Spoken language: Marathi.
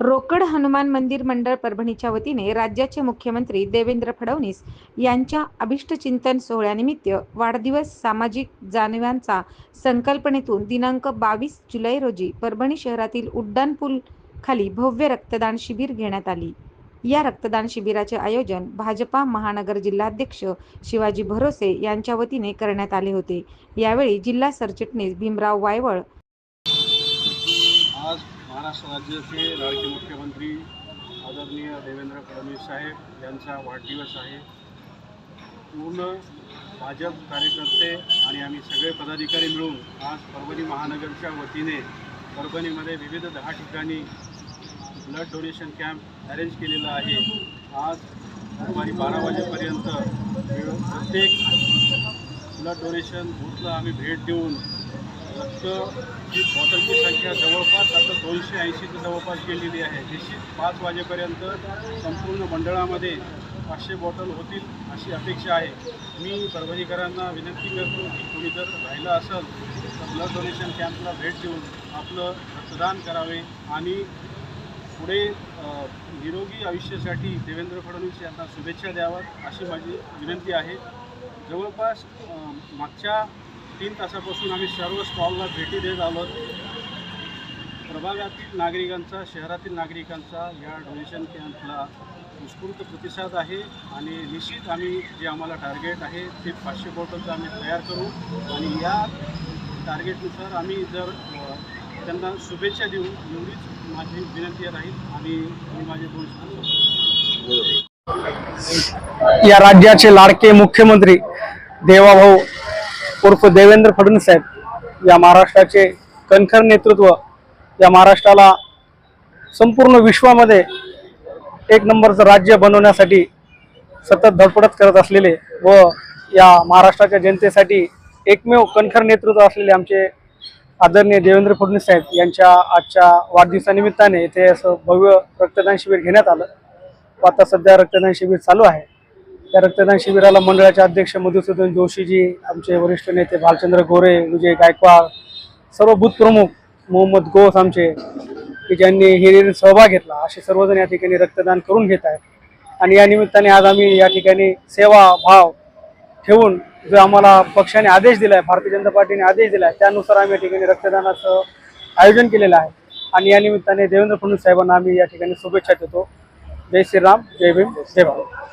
रोकड हनुमान मंदिर मंडळ परभणीच्या वतीने राज्याचे मुख्यमंत्री देवेंद्र फडणवीस यांच्या अभिष्टचिंतन सोहळ्यानिमित्त वाढदिवस सामाजिक जाणिवांचा संकल्पनेतून दिनांक बावीस जुलै रोजी परभणी शहरातील उड्डाणपूल खाली भव्य रक्तदान शिबिर घेण्यात आली. या रक्तदान शिबिराचे आयोजन भाजपा महानगर जिल्हाध्यक्ष शिवाजी भरोसे यांच्या वतीने करण्यात आले होते. यावेळी जिल्हा सरचिटणीस भीमराव वायवळ महाराष्ट्र राज्याचे लाडके मुख्यमंत्री आदरणीय देवेंद्र फडणवीस साहेब यांचा वाढदिवस आहे. पूर्ण भाजप कार्यकर्ते आणि आम्ही सगळे पदाधिकारी मिळून आज परभणी महानगरच्या वतीने परभणीमध्ये विविध दहा ठिकाणी ब्लड डोनेशन कॅम्प अरेंज केलेला आहे. आज दुपारी बारा वाजेपर्यंत प्रत्येक ब्लड डोनेशन बूथला आम्ही भेट देऊन जी बॉटलची संख्या जवळपास आता दोनशे ऐंशीच्या जवळपास गेलेली आहे. निश्चित पाच वाजेपर्यंत संपूर्ण मंडळामध्ये पाचशे बॉटल होतील अशी अपेक्षा आहे. मी परभणीकरांना विनंती करतो की कोणी जर राहिलं असेल तर ब्लड डोनेशन कॅम्पला भेट देऊन आपलं रक्तदान करावे आणि पुढे निरोगी आयुष्यासाठी देवेंद्र फडणवीस यांना शुभेच्छा द्याव्यात अशी माझी विनंती आहे. जवळपास मागच्या तीन तासापासून आम्ही सर्व स्टॉलला भेटी देत आलो प्रभागातील नागरिकांचा शहरातील नागरिकांचा या डोनेशन कॅम्पला उत्स्फूर्त प्रतिसाद आहे आणि निश्चित आम्ही जे आम्हाला टार्गेट आहे ते पाचशे बॉटलचं आम्ही तयार करू आणि या टार्गेटनुसार आम्ही जर त्यांना शुभेच्छा देऊ एवढीच माझी विनंती राहील आणि मी माझे दोन या राज्याचे लाडके मुख्यमंत्री देवाभाऊ उर्फ देवेंद्र फडणवीस साहेब या महाराष्ट्राचे कणखर नेतृत्व या महाराष्ट्राला संपूर्ण विश्वामध्ये एक नंबरचं राज्य बनवण्यासाठी सतत धडपडत करत असलेले व या महाराष्ट्राच्या जनतेसाठी एकमेव कणखर नेतृत्व असलेले आमचे आदरणीय देवेंद्र फडणवीस साहेब यांच्या आजच्या वाढदिवसानिमित्ताने इथे असं भव्य रक्तदान शिबिर घेण्यात आलं. व आता सध्या रक्तदान शिबिर चालू आहे. त्या रक्तदान शिबिराला मंडळाचे अध्यक्ष मधुसूदन जोशीजी आमचे वरिष्ठ नेते भालचंद्र गोरे विजय गायकवाड सर्व बूथ प्रमुख मोहम्मद गोस आमचे की ज्यांनी हिरिरीत सहभाग घेतला असे सर्वजण या ठिकाणी रक्तदान करून घेत आहेत. आणि या निमित्ताने आज आम्ही या ठिकाणी सेवा भाव ठेवून जो आम्हाला पक्षाने आदेश दिला आहे भारतीय जनता पार्टीने आदेश दिला आहे त्यानुसार आम्ही या ठिकाणी रक्तदानाचं आयोजन केलेलं आहे. आणि या निमित्ताने देवेंद्र फडणवीस साहेबांना आम्ही या ठिकाणी शुभेच्छा देतो. जय श्रीराम जय भीम जय भारत.